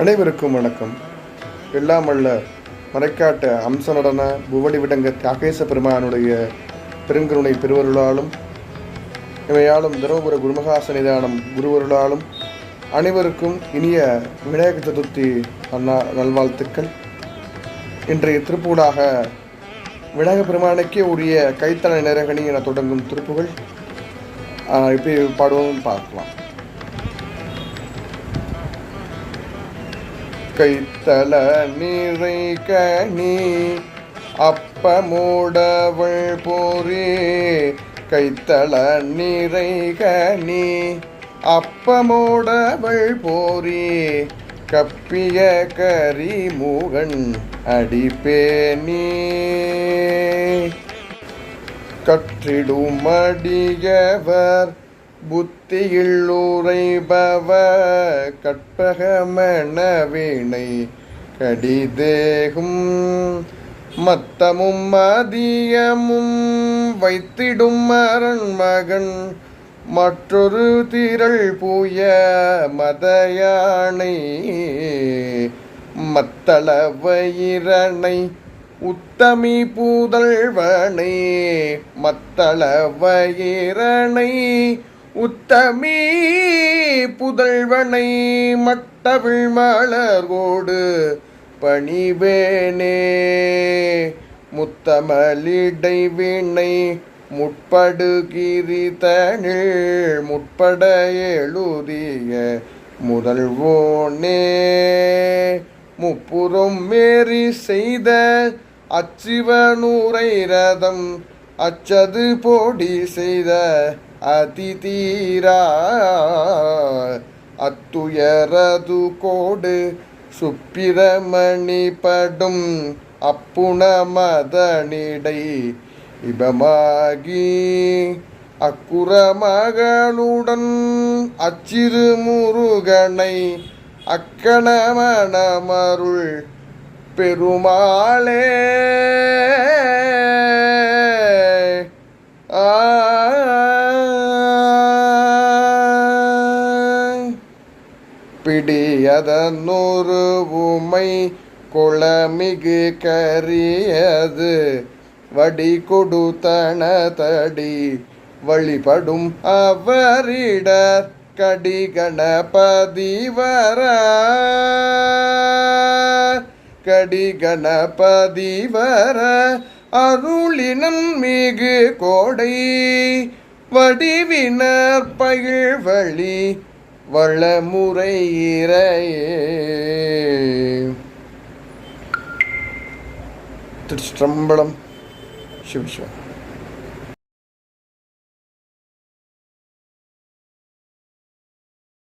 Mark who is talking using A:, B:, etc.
A: அனைவருக்கும் வணக்கம். எல்லாம் மறைக்காட்ட மறைக்காட்டு அம்ச நடன புவடி விடங்க தியாகேச பெருமானுடைய பெருங்கருணை பெருவருளாலும் இவையாலும் தருமபுர குருமகா சன்னிதானம் குருவருளாலும் அனைவருக்கும் இனிய விநாயக சதுர்த்தி அண்ணா நல்வாழ்த்துக்கள். இன்றைய திருப்பூடாக விநாயக பெருமானுக்கே உரிய கைத்தல நிறகணி என தொடங்கும் திருப்புகள். ஆஹ், இப்படி பாடுவோம் பார்க்கலாம். கைத்தல நீரை அப்ப மூடவள் போரே கைத்தள நீரை கனி அப்பமோடவள் போரே கப்பிய கரிமுகன் அடிப்பேனே. கற்றிடும் அடியவர் புத்தியில் கற்பகமணவினை கடிதேகும். மத்தமும் மதியமும் வைத்திடும் அரண்மகன் மற்றொரு திரள் பூய மதயானை. மத்தளவயிரனை உத்தமி பூதல்வனை மத்தளவயிரனை உத்தமீ புதல்வனை மட்டவிழ் மலர்வோடு பணிவேனே. முத்தமலிடை வினை முற்படுகிரிதனில் முற்பட எழுதிய முதல்வோனே. முப்புறம் மேறி செய்த அச்சிவனூரை ரதம் அச்சது போடி செய்த அதி தீரா. அத்துயரது கோடு சுப்பிரமணி படும் அப்புண மதனிடை இபமாகி அக்குற மகளுடன் அச்சிறு முருகனை அக்கணமணமருள் பெருமாளே. பிடியதன்னொரு உமை குளமிகு கரியது. வடி கொடுத்தன தடி வழிபடும் அவரிடர் கடி கணபதி வர கடி கணபதி வர அருளினம் மிகு கோடை. வடிவினர் பகிழ் வழி வளமுறை இறையே திருச்சிற்றம்பலம்